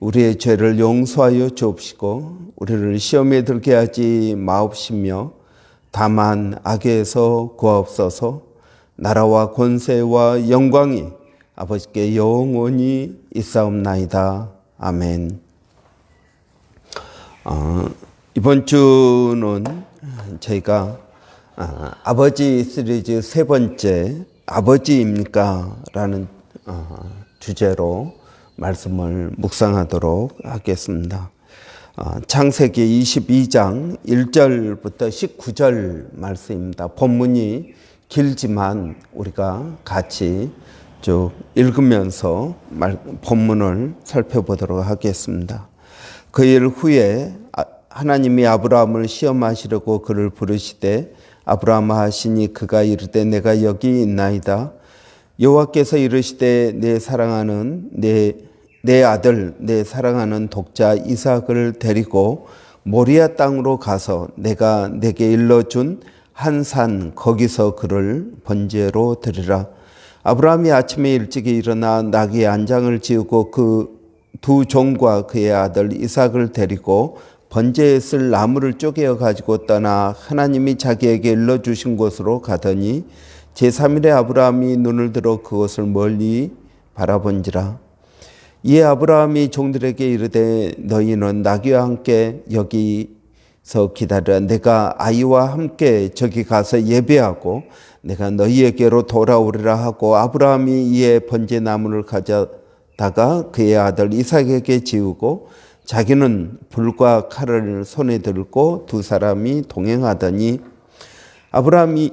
우리의 죄를 용서하여 주옵시고 우리를 시험에 들게 하지 마옵시며 다만 악에서 구하옵소서 나라와 권세와 영광이 아버지께 영원히 있사옵나이다. 아멘. 어, 이번 주는 저희가 아, 아버지 시리즈 세 번째 아버지입니까? 라는 어, 주제로 말씀을 묵상하도록 하겠습니다. 어, 창세기 22장 1절부터 19절 말씀입니다. 본문이 길지만 우리가 같이 쭉 읽으면서 말, 본문을 살펴보도록 하겠습니다. 그 일 후에 아, 하나님이 아브라함을 시험하시려고 그를 부르시되 아브라함 하시니 그가 이르되 내가 여기 있나이다. 여호와께서 이르시되 내 사랑하는 내, 내 아들 내 사랑하는 독자 이삭을 데리고 모리아 땅으로 가서 내가 내게 일러준 한 산 거기서 그를 번제로 드리라. 아브라함이 아침에 일찍이 일어나 나귀의 안장을 지우고 그 두 종과 그의 아들 이삭을 데리고 번제에 쓸 나무를 쪼개어 가지고 떠나 하나님이 자기에게 일러 주신 곳으로 가더니 제3일에 아브라함이 눈을 들어 그것을 멀리 바라본지라 이에 아브라함이 종들에게 이르되 너희는 나귀와 함께 여기서 기다려 내가 아이와 함께 저기 가서 예배하고 내가 너희에게로 돌아오리라 하고 아브라함이 이에 번제 나무를 가져다가 그의 아들 이삭에게 지우고 자기는 불과 칼을 손에 들고 두 사람이 동행하더니 아브라함이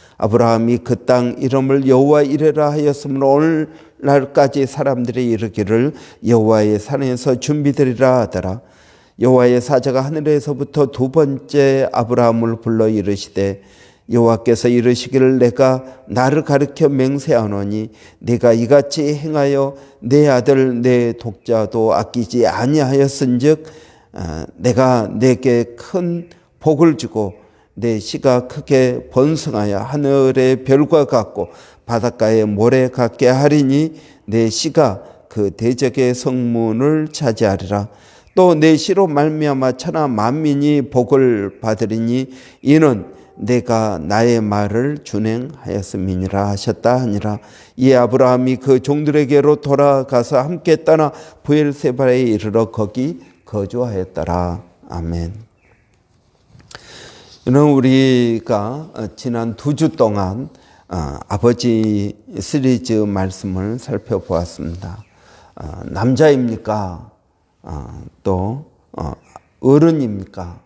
아브라함이 그 땅 이름을 여호와 이레라 하였으므로 오늘날까지 사람들이 이르기를 여호와의 산에서 준비되리라 하더라. 여호와의 사자가 하늘에서부터 두 번째 아브라함을 불러 이르시되 여호와께서 이르시기를 내가 나를 가르켜 맹세하노니 네가 이같이 행하여 내 아들 내 독자도 아끼지 아니하였은즉 아, 내가 내게 큰 복을 주고 내 씨가 크게 번성하여 하늘의 별과 같고 바닷가의 모래 같게 하리니 내 씨가 그 대적의 성문을 차지하리라. 또 내 씨로 말미암아 천하 만민이 복을 받으리니 이는 내가 나의 말을 준행하였음이니라 하셨다 하니라. 이 아브라함이 그 종들에게로 돌아가서 함께 떠나 부엘세바에 이르러 거기 거주하였더라. 아멘. 이는 우리가 지난 두 주 동안 어, 아버지 시리즈 말씀을 살펴보았습니다. 어, 남자입니까? 어, 또 어른입니까?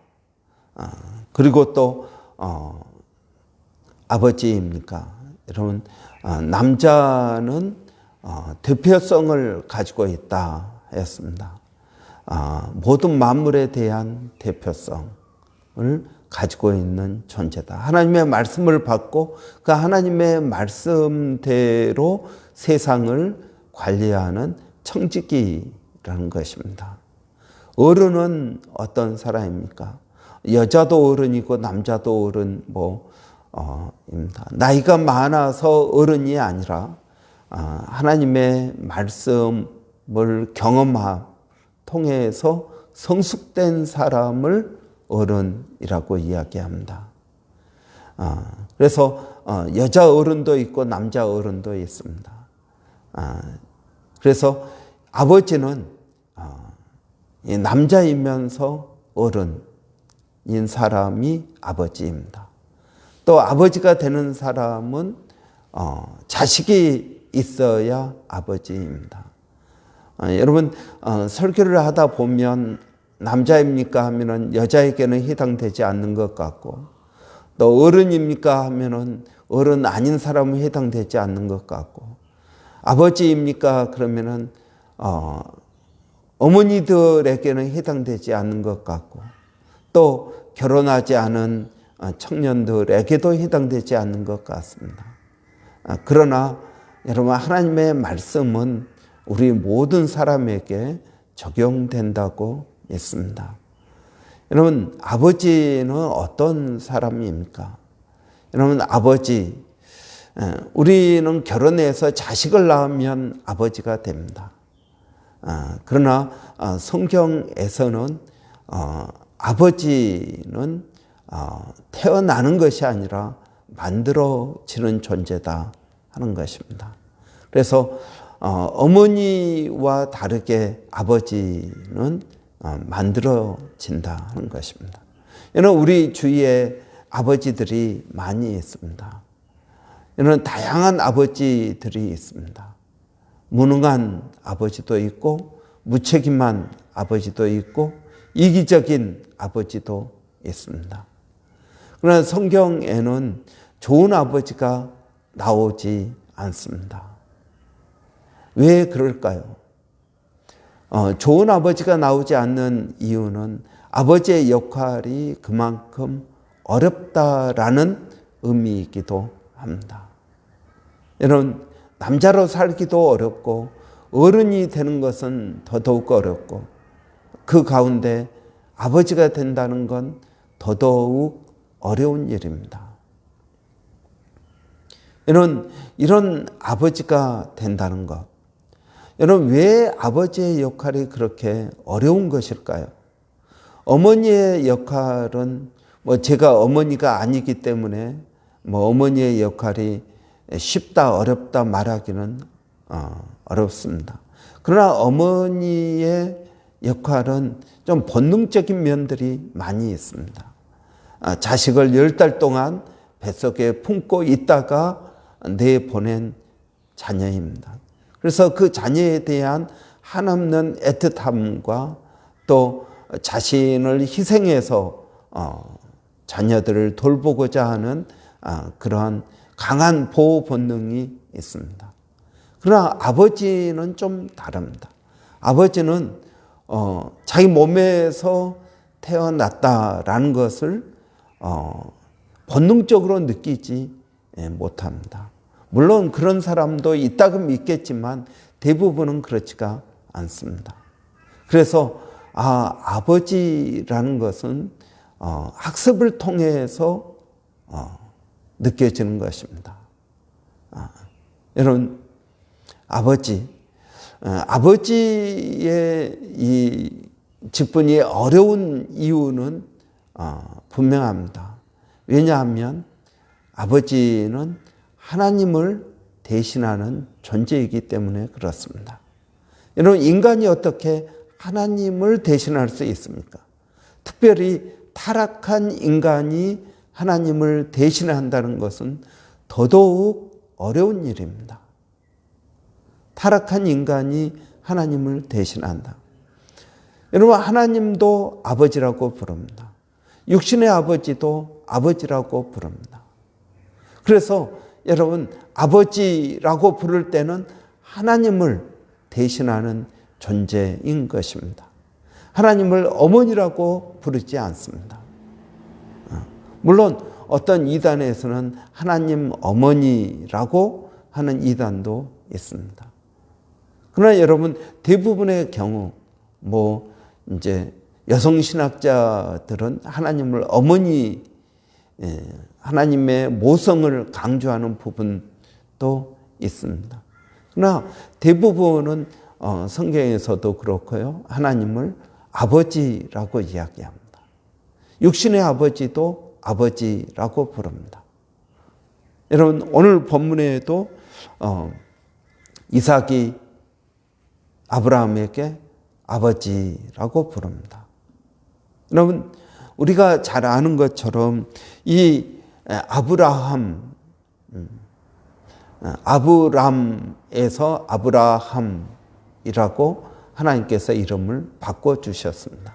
그리고 또 아버지입니까? 여러분 아, 남자는 어, 대표성을 가지고 있다 했습니다. 아, 모든 만물에 대한 대표성을 가지고 있는 존재다. 하나님의 말씀을 받고 그 하나님의 말씀대로 세상을 관리하는 청지기라는 것입니다. 어른은 어떤 사람입니까? 여자도 어른이고 남자도 어른 뭐 어, 입니다. 나이가 많아서 어른이 아니라 아, 하나님의 말씀을 경험함 통해서 성숙된 사람을 어른이라고 이야기합니다. 아, 그래서 어, 여자 어른도 있고 남자 어른도 있습니다. 아, 그래서 아버지는 어, 남자이면서 어른인 사람이 아버지입니다. 또 아버지가 되는 사람은 어, 자식이 있어야 아버지입니다. 어, 여러분 어, 설교를 하다 보면 남자입니까 하면은 여자에게는 해당되지 않는 것 같고 또 어른입니까 하면은 어른 아닌 사람은 해당되지 않는 것 같고 아버지입니까 그러면은 어, 어머니들에게는 해당되지 않는 것 같고 또 결혼하지 않은 청년들에게도 해당되지 않는 것 같습니다. 아, 그러나 여러분 하나님의 말씀은 우리 모든 사람에게 적용된다고 믿습니다. 여러분 아버지는 어떤 사람입니까? 여러분 아버지 우리는 결혼해서 자식을 낳으면 아버지가 됩니다. 아, 그러나 아, 성경에서는 어, 아버지는 어, 태어나는 것이 아니라 만들어지는 존재다 하는 것입니다. 그래서 어, 어머니와 다르게 아버지는 만들어진다 하는 것입니다. 이는 우리 주위에 아버지들이 많이 있습니다. 이는 다양한 아버지들이 있습니다. 무능한 아버지도 있고 무책임한 아버지도 있고 이기적인 아버지도 있습니다. 그러나 성경에는 좋은 아버지가 나오지 않습니다. 왜 그럴까요? 어, 좋은 아버지가 나오지 않는 이유는 아버지의 역할이 그만큼 어렵다라는 의미이기도 합니다. 여러분, 남자로 살기도 어렵고 어른이 되는 것은 더더욱 어렵고 그 가운데 아버지가 된다는 건 더더욱 어려운 일입니다. 이런, 이런 아버지가 된다는 것. 여러분, 왜 아버지의 역할이 그렇게 어려운 것일까요? 어머니의 역할은 뭐 제가 어머니가 아니기 때문에 뭐 어머니의 역할이 쉽다 어렵다 말하기는 어, 어렵습니다. 그러나 어머니의 역할은 좀 본능적인 면들이 많이 있습니다. 아, 자식을 열 달 동안 뱃속에 품고 있다가 내보낸 자녀입니다. 그래서 그 자녀에 대한 한없는 애틋함과 또 자신을 희생해서 어, 자녀들을 돌보고자 하는 아, 그러한 강한 보호 본능이 있습니다. 그러나 아버지는 좀 다릅니다. 아버지는 어, 자기 몸에서 태어났다라는 것을 어, 본능적으로 느끼지 예, 못합니다. 물론 그런 사람도 있다고 믿겠지만 대부분은 그렇지가 않습니다. 그래서 아 아버지라는 것은 어, 학습을 통해서 어, 느껴지는 것입니다. 아, 여러분, 아버지, 어, 아버지의 이 직분이 어려운 이유는 어, 분명합니다. 왜냐하면 아버지는 하나님을 대신하는 존재이기 때문에 그렇습니다. 여러분, 인간이 어떻게 하나님을 대신할 수 있습니까? 특별히 타락한 인간이 하나님을 대신한다는 것은 더더욱 어려운 일입니다. 타락한 인간이 하나님을 대신한다. 여러분, 하나님도 아버지라고 부릅니다. 육신의 아버지도 아버지라고 부릅니다. 그래서 여러분 아버지라고 부를 때는 하나님을 대신하는 존재인 것입니다. 하나님을 어머니라고 부르지 않습니다. 어, 물론 어떤 이단에서는 하나님 어머니라고 하는 이단도 있습니다. 그러나 여러분 대부분의 경우 뭐 이제 여성 신학자들은 하나님을 어머니 예, 하나님의 모성을 강조하는 부분도 있습니다. 그러나 대부분은 어, 성경에서도 그렇고요. 하나님을 아버지라고 이야기합니다. 육신의 아버지도 아버지라고 부릅니다. 여러분 오늘 본문에도 어, 이삭이 아브라함에게 아버지라고 부릅니다. 여러분 우리가 잘 아는 것처럼 이 아브라함 음, 아브람에서 아브라함이라고 하나님께서 이름을 바꿔 주셨습니다.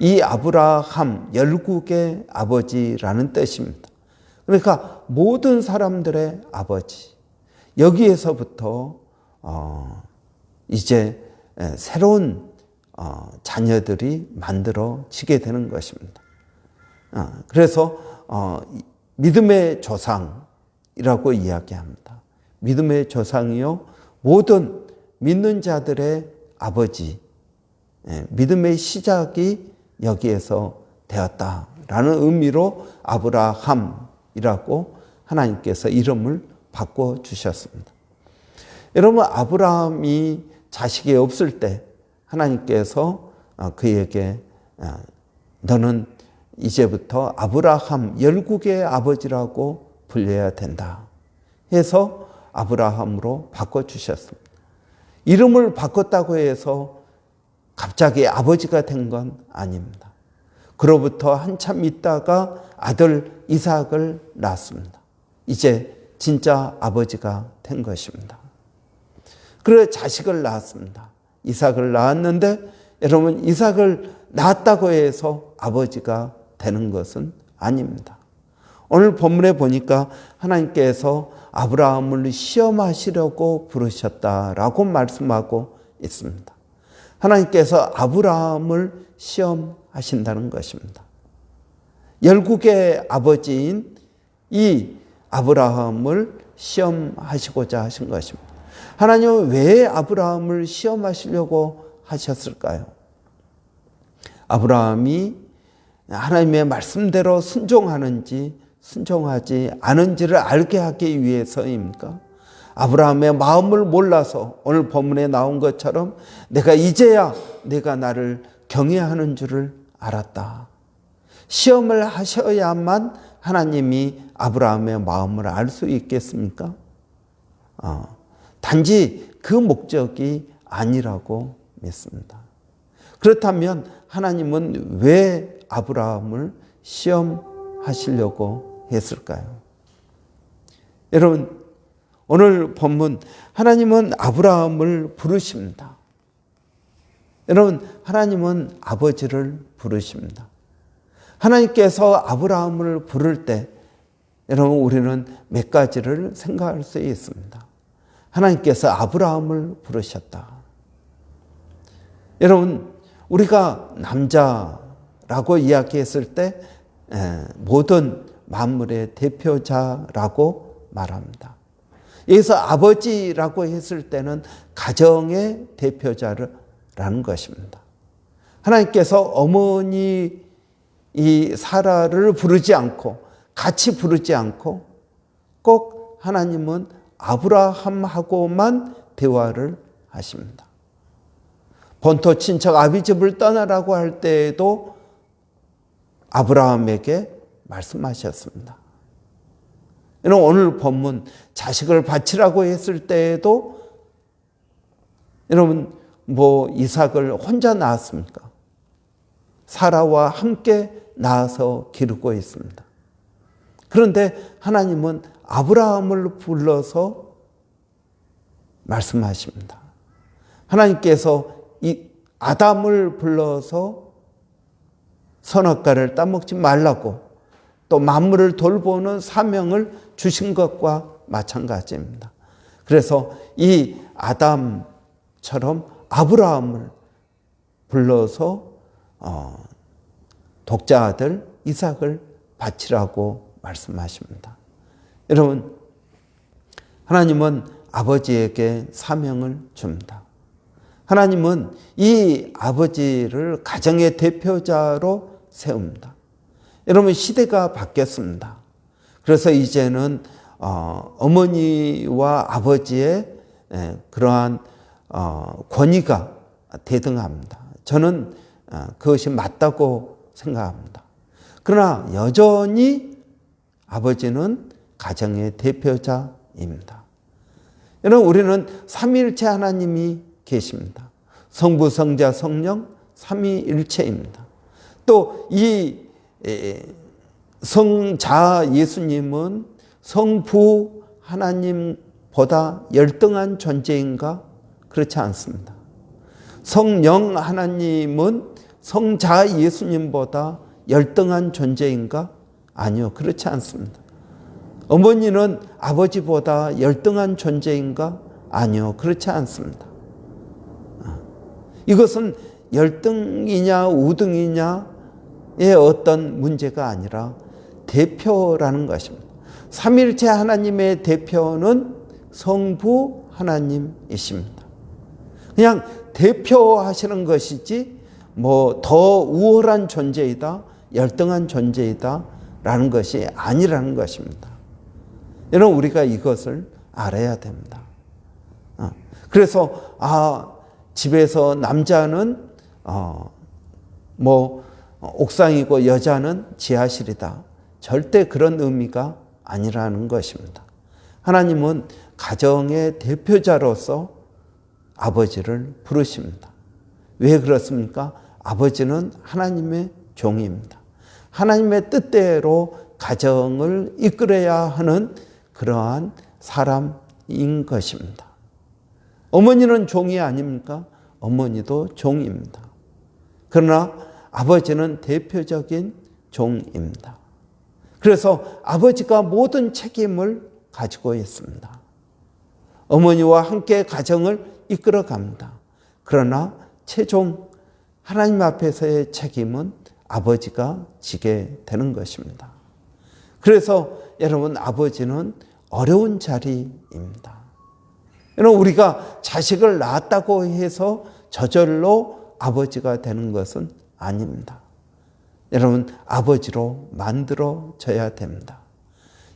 이 아브라함 열국의 아버지라는 뜻입니다. 그러니까 모든 사람들의 아버지 여기에서부터 어 이제 새로운 어 자녀들이 만들어지게 되는 것입니다. 어 그래서 어 믿음의 조상이라고 이야기합니다. 믿음의 조상이요 모든 믿는 자들의 아버지 믿음의 시작이 여기에서 되었다라는 의미로 아브라함이라고 하나님께서 이름을 바꿔 주셨습니다. 여러분 아브라함이 자식이 없을 때 하나님께서 그에게 너는 이제부터 아브라함 열국의 아버지라고 불려야 된다 해서 아브라함으로 바꿔 주셨습니다. 이름을 바꿨다고 해서 갑자기 아버지가 된 건 아닙니다. 그로부터 한참 있다가 아들 이삭을 낳았습니다. 이제 진짜 아버지가 된 것입니다. 그래 자식을 낳았습니다. 이삭을 낳았는데 여러분 이삭을 낳았다고 해서 아버지가 되는 것은 아닙니다. 오늘 본문에 보니까 하나님께서 아브라함을 시험하시려고 부르셨다라고 말씀하고 있습니다. 하나님께서 아브라함을 시험하신다는 것입니다. 열국의 아버지인 이 아브라함을 시험하시고자 하신 것입니다. 하나님은 왜 아브라함을 시험하시려고 하셨을까요? 아브라함이 하나님의 말씀대로 순종하는지 순종하지 않은지를 알게 하기 위해서입니까? 아브라함의 마음을 몰라서 오늘 본문에 나온 것처럼 내가 이제야 내가 나를 경외하는 줄을 알았다. 시험을 하셔야만 하나님이 아브라함의 마음을 알 수 있겠습니까? 어, 단지 그 목적이 아니라고 믿습니다. 그렇다면 하나님은 왜 아브라함을 시험하시려고 했을까요? 여러분, 오늘 본문 하나님은 아브라함을 부르십니다. 여러분, 하나님은 아버지를 부르십니다. 하나님께서 아브라함을 부를 때 여러분 우리는 몇 가지를 생각할 수 있습니다. 하나님께서 아브라함을 부르셨다. 여러분 우리가 남자 라고 이야기했을 때 모든 만물의 대표자라고 말합니다. 여기서 아버지라고 했을 때는 가정의 대표자라는 것입니다. 하나님께서 어머니 이 사라를 부르지 않고 같이 부르지 않고 꼭 하나님은 아브라함하고만 대화를 하십니다. 본토 친척 아비집을 떠나라고 할 때에도 아브라함에게 말씀하셨습니다. 오늘 본문 자식을 바치라고 했을 때에도 여러분 뭐 이삭을 혼자 낳았습니까? 사라와 함께 낳아서 기르고 있습니다. 그런데 하나님은 아브라함을 불러서 말씀하십니다. 하나님께서 이 아담을 불러서 선악과를 따먹지 말라고 또 만물을 돌보는 사명을 주신 것과 마찬가지입니다. 그래서 이 아담처럼 아브라함을 불러서 어, 독자 아들 이삭을 바치라고 말씀하십니다. 여러분, 하나님은 아버지에게 사명을 줍니다. 하나님은 이 아버지를 가정의 대표자로 세웁니다. 여러분, 시대가 바뀌었습니다. 그래서 이제는 어, 어머니와 아버지의 예, 그러한 어, 권위가 대등합니다. 저는 어, 그것이 맞다고 생각합니다. 그러나 여전히 아버지는 가정의 대표자입니다. 여러분, 우리는 삼위일체 하나님이 계십니다. 성부, 성자, 성령, 삼위일체입니다. 또 이 성자 예수님은 성부 하나님보다 열등한 존재인가? 그렇지 않습니다. 성령 하나님은 성자 예수님보다 열등한 존재인가? 아니요, 그렇지 않습니다. 어머니는 아버지보다 열등한 존재인가? 아니요, 그렇지 않습니다. 이것은 열등이냐 우등이냐의 어떤 문제가 아니라 대표라는 것입니다. 삼일체 하나님의 대표는 성부 하나님이십니다. 그냥 대표하시는 것이지 뭐 더 우월한 존재이다, 열등한 존재이다 라는 것이 아니라는 것입니다. 여러분 우리가 이것을 알아야 됩니다. 어. 그래서 아 집에서 남자는 어 뭐 옥상이고 여자는 지하실이다. 절대 그런 의미가 아니라는 것입니다. 하나님은 가정의 대표자로서 아버지를 부르십니다. 왜 그렇습니까? 아버지는 하나님의 종입니다. 하나님의 뜻대로 가정을 이끌어야 하는 그러한 사람인 것입니다. 어머니는 종이 아닙니까? 어머니도 종입니다. 그러나 아버지는 대표적인 종입니다. 그래서 아버지가 모든 책임을 가지고 있습니다. 어머니와 함께 가정을 이끌어 갑니다. 그러나 최종 하나님 앞에서의 책임은 아버지가 지게 되는 것입니다. 그래서 여러분 아버지는 어려운 자리입니다. 여러분 우리가 자식을 낳았다고 해서 저절로 아버지가 되는 것은 아닙니다. 여러분 아버지로 만들어져야 됩니다.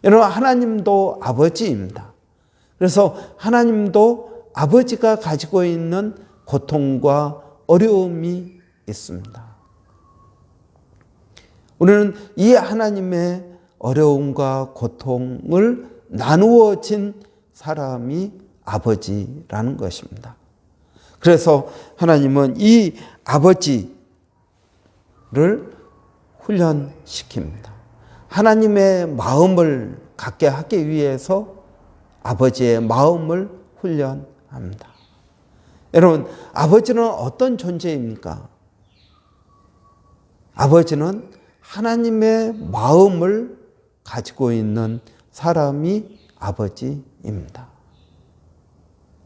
여러분 하나님도 아버지입니다. 그래서 하나님도 아버지가 가지고 있는 고통과 어려움이 있습니다. 우리는 이 하나님의 어려움과 고통을 나누어진 사람이 아버지라는 것입니다. 그래서 하나님은 이 아버지 를 훈련시킵니다. 하나님의 마음을 갖게 하기 위해서 아버지의 마음을 훈련합니다. 여러분, 아버지는 어떤 존재입니까? 아버지는 하나님의 마음을 가지고 있는 사람이 아버지입니다.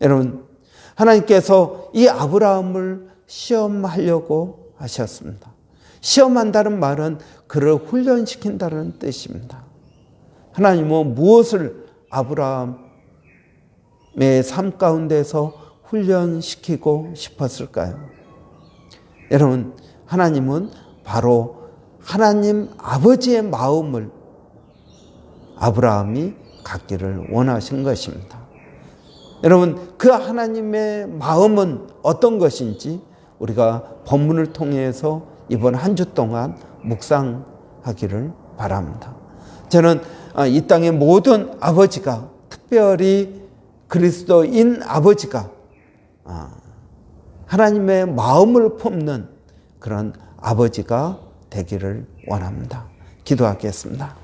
여러분, 하나님께서 이 아브라함을 시험하려고 하셨습니다. 시험한다는 말은 그를 훈련시킨다는 뜻입니다. 하나님은 무엇을 아브라함의 삶 가운데서 훈련시키고 싶었을까요? 여러분, 하나님은 바로 하나님 아버지의 마음을 아브라함이 갖기를 원하신 것입니다. 여러분, 그 하나님의 마음은 어떤 것인지 우리가 본문을 통해서 이번 한 주 동안 묵상하기를 바랍니다. 저는 아, 이 땅의 모든 아버지가 특별히 그리스도인 아버지가 아, 하나님의 마음을 품는 그런 아버지가 되기를 원합니다. 기도하겠습니다.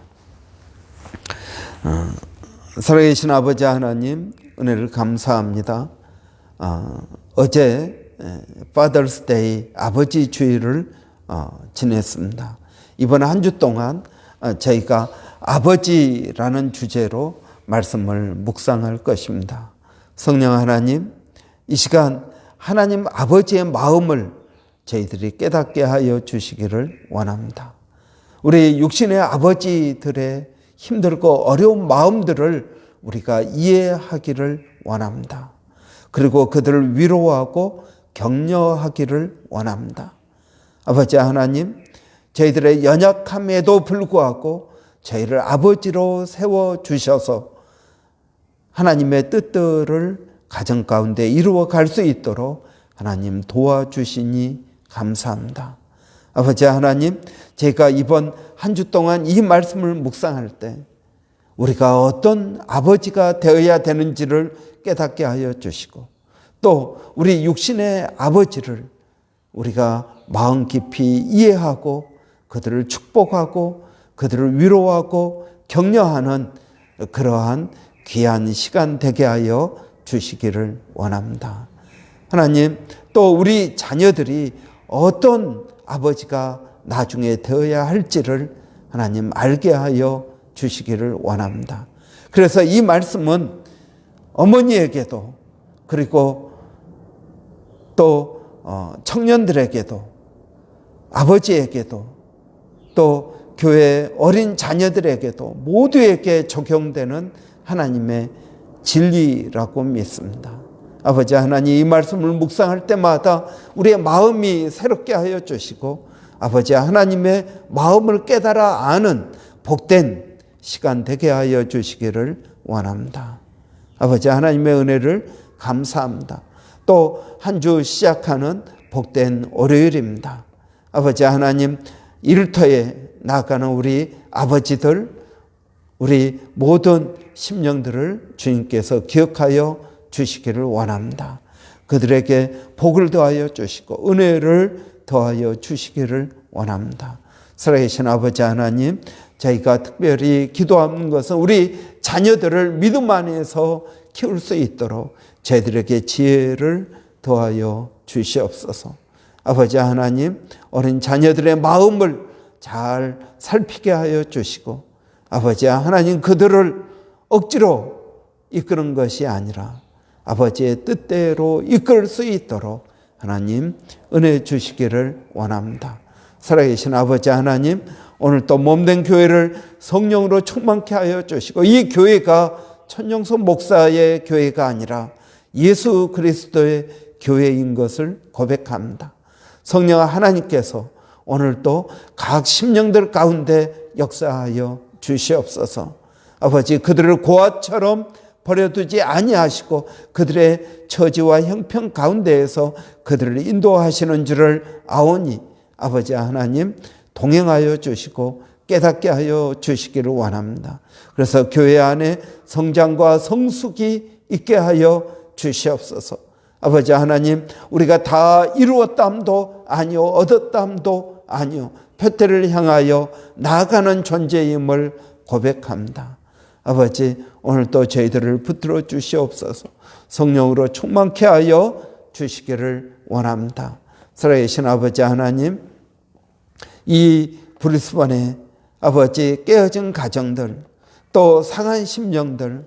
어, 살아계신 아버지 하나님, 은혜를 감사합니다. 어, 제 Father's Day 아버지 어, 지냈습니다. 이번 한 주 동안 어, 저희가 아버지라는 주제로 말씀을 묵상할 것입니다. 성령 하나님, 이 시간 하나님 아버지의 마음을 저희들이 깨닫게 하여 주시기를 원합니다. 우리 육신의 아버지들의 힘들고 어려운 마음들을 우리가 이해하기를 원합니다. 그리고 그들을 위로하고 격려하기를 원합니다. 아버지 하나님, 저희들의 연약함에도 불구하고 저희를 아버지로 세워 주셔서 하나님의 뜻들을 가정 가운데 이루어 갈 수 있도록 하나님 도와주시니 감사합니다. 아버지 하나님, 제가 이번 한 주 동안 이 말씀을 묵상할 때 우리가 어떤 아버지가 되어야 되는지를 깨닫게 하여 주시고 또 우리 육신의 아버지를 우리가 마음 깊이 이해하고 그들을 축복하고 그들을 위로하고 격려하는 그러한 귀한 시간 되게 하여 주시기를 원합니다. 하나님, 또 우리 자녀들이 어떤 아버지가 나중에 되어야 할지를 하나님 알게 하여 주시기를 원합니다. 그래서 이 말씀은 어머니에게도 그리고 또 어, 청년들에게도 아버지에게도 또 교회 어린 자녀들에게도 모두에게 적용되는 하나님의 진리라고 믿습니다. 아버지 하나님 이 말씀을 묵상할 때마다 우리의 마음이 새롭게 하여 주시고 아버지 하나님의 마음을 깨달아 아는 복된 시간 되게 하여 주시기를 원합니다. 아버지 하나님의 은혜를 감사합니다. 또 한 주 시작하는 복된 월요일입니다. 아버지 하나님 일터에 나가는 우리 아버지들 우리 모든 심령들을 주님께서 기억하여 주시기를 원합니다. 그들에게 복을 더하여 주시고 은혜를 더하여 주시기를 원합니다. 살아계신 아버지 하나님, 저희가 특별히 기도하는 것은 우리 자녀들을 믿음 안에서 키울 수 있도록 저희들에게 지혜를 더하여 주시옵소서. 아버지 하나님, 어린 자녀들의 마음을 잘 살피게 하여 주시고, 아버지 하나님 그들을 억지로 이끄는 것이 아니라 아버지의 뜻대로 이끌 수 있도록 하나님 은혜 주시기를 원합니다. 살아계신 아버지 하나님, 오늘 또 몸된 교회를 성령으로 충만케 하여 주시고 이 교회가 천영선 목사의 교회가 아니라 예수 그리스도의 교회인 것을 고백합니다. 성령 하나님께서 오늘 또각 심령들 가운데 역사하여 주시옵소서. 아버지 그들을 고아처럼 버려두지 아니하시고 그들의 처지와 형편 가운데에서 그들을 인도하시는 줄을 아오니 아버지 하나님 동행하여 주시고 깨닫게 하여 주시기를 원합니다. 그래서 교회 안에 성장과 성숙이 있게 하여 주시옵소서. 아버지 하나님, 우리가 다 이루었담도 아니요, 얻었담도 아니요, 표태를 향하여 나아가는 존재임을 고백합니다. 아버지, 오늘 또 저희들을 붙들어 주시옵소서. 성령으로 충만케 하여 주시기를 원합니다. 살아계신 아버지 하나님, 이 브리스번에 아버지 깨어진 가정들, 또 상한 심령들,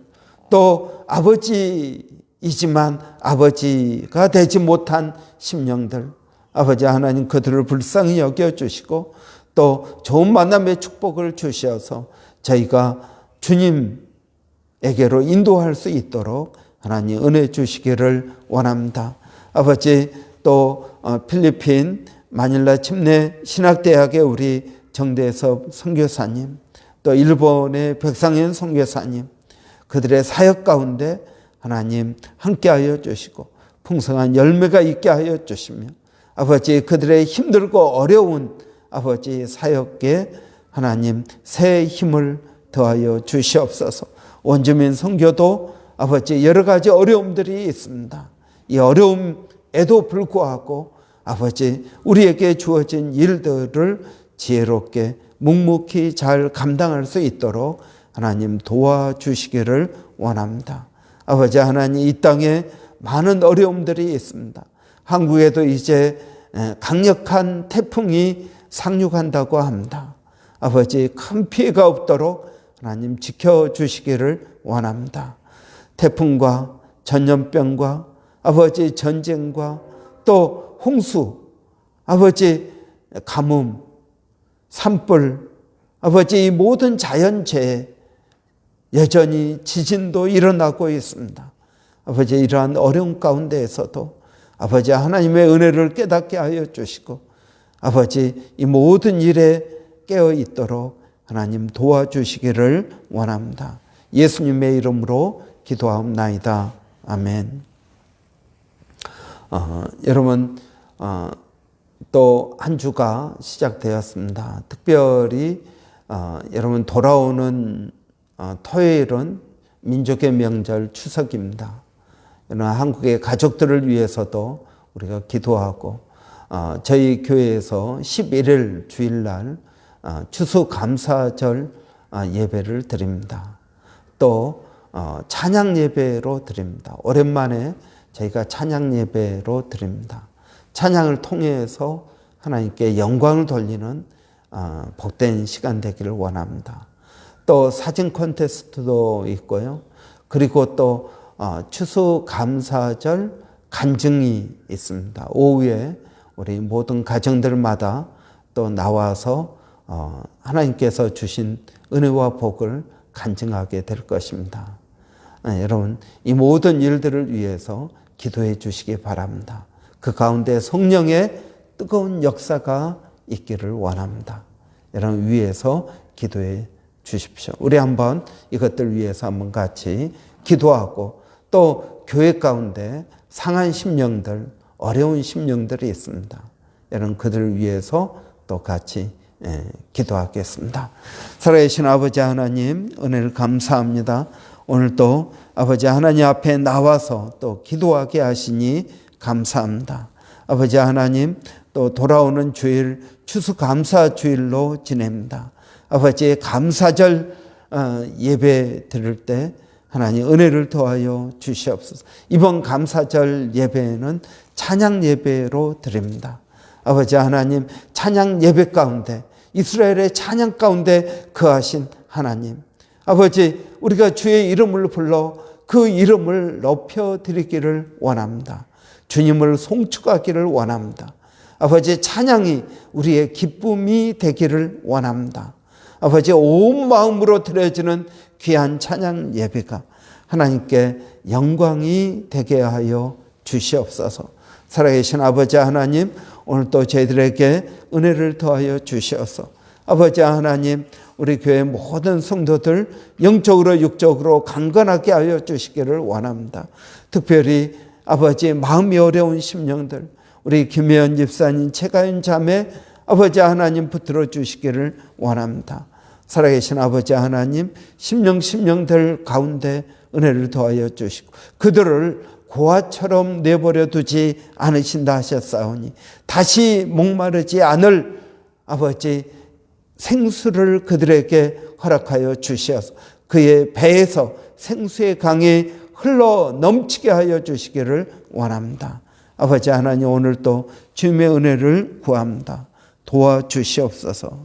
또 아버지 이지만 아버지가 되지 못한 심령들, 아버지 하나님 그들을 불쌍히 여겨주시고 또 좋은 만남의 축복을 주셔서 저희가 주님에게로 인도할 수 있도록 하나님 은혜 주시기를 원합니다. 아버지 또 어, 필리핀 마닐라 침례 신학대학의 우리 정대섭 선교사님 또 일본의 백상현 선교사님 그들의 사역 가운데 하나님 함께하여 주시고 풍성한 열매가 있게 하여 주시며 아버지 그들의 힘들고 어려운 아버지 사역에 하나님 새 힘을 더하여 주시옵소서. 원주민 선교도 아버지 여러 가지 어려움들이 있습니다. 이 어려움에도 불구하고 아버지 우리에게 주어진 일들을 지혜롭게 묵묵히 잘 감당할 수 있도록 하나님 도와주시기를 원합니다. 아버지 하나님 이 땅에 많은 어려움들이 있습니다. 한국에도 이제 강력한 태풍이 상륙한다고 합니다. 아버지 큰 피해가 없도록 하나님 지켜주시기를 원합니다. 태풍과 전염병과 아버지 전쟁과 또 홍수, 아버지 가뭄, 산불, 아버지 이 모든 자연재해 여전히 지진도 일어나고 있습니다. 아버지 이러한 어려운 가운데에서도 아버지 하나님의 은혜를 깨닫게 하여 주시고 아버지 이 모든 일에 깨어 있도록 하나님 도와주시기를 원합니다. 예수님의 이름으로 기도하옵나이다. 아멘. 어, 여러분 어, 또한 주가 시작되었습니다. 특별히 어, 여러분 돌아오는 어, 토요일은 민족의 명절 추석입니다. 이런 한국의 가족들을 위해서도 우리가 기도하고 어, 저희 교회에서 11일 주일날 어, 추수감사절 어, 예배를 드립니다. 또 어, 찬양 예배로 드립니다. 오랜만에 저희가 찬양 예배로 드립니다. 찬양을 통해서 하나님께 영광을 돌리는 어, 복된 시간 되기를 원합니다. 또 사진 콘테스트도 있고요. 그리고 또 어, 추수감사절 간증이 있습니다. 오후에 우리 모든 가정들마다 또 나와서 어, 하나님께서 주신 은혜와 복을 간증하게 될 것입니다. 아, 여러분, 이 모든 일들을 위해서 기도해 주시기 바랍니다. 그 가운데 성령의 뜨거운 역사가 있기를 원합니다. 여러분 위해서 기도해 주십시오. 우리 한번 이것들 위해서 한번 같이 기도하고 또 교회 가운데 상한 심령들, 어려운 심령들이 있습니다. 여러분 그들을 위해서 또 같이 예, 기도하겠습니다. 살아계신 아버지 하나님 은혜를 감사합니다. 오늘도 아버지 하나님 앞에 나와서 또 기도하게 하시니 감사합니다. 아버지 하나님 또 돌아오는 주일 추수감사 주일로 지냅니다. 아버지의 감사절 어, 예배 드릴 때 하나님 은혜를 더하여 주시옵소서. 이번 감사절 예배는 찬양 예배로 드립니다. 아버지 하나님 찬양 예배 가운데 이스라엘의 찬양 가운데 거하신 하나님 아버지 우리가 주의 이름을 불러 그 이름을 높여 드리기를 원합니다. 주님을 송축하기를 원합니다. 아버지 찬양이 우리의 기쁨이 되기를 원합니다. 아버지 온 마음으로 드려지는 귀한 찬양 예배가 하나님께 영광이 되게 하여 주시옵소서. 살아계신 아버지 하나님 오늘 또 저희들에게 은혜를 더하여 주시옵소서. 아버지 하나님 우리 교회 모든 성도들 영적으로 육적으로 강건하게 하여 주시기를 원합니다. 특별히 아버지 마음이 어려운 심령들 우리 김혜연 집사님 최가윤 자매 아버지 하나님 붙들어 주시기를 원합니다. 살아계신 아버지 하나님 심령 심령들 가운데 은혜를 더하여 주시고 그들을 고아처럼 내버려 두지 않으신다 하셨사오니 다시 목마르지 않을 아버지 생수를 그들에게 허락하여 주시어서 그의 배에서 생수의 강이 흘러 넘치게 하여 주시기를 원합니다. 아버지 하나님 오늘 또 주님의 은혜를 구합니다. 도와주시옵소서.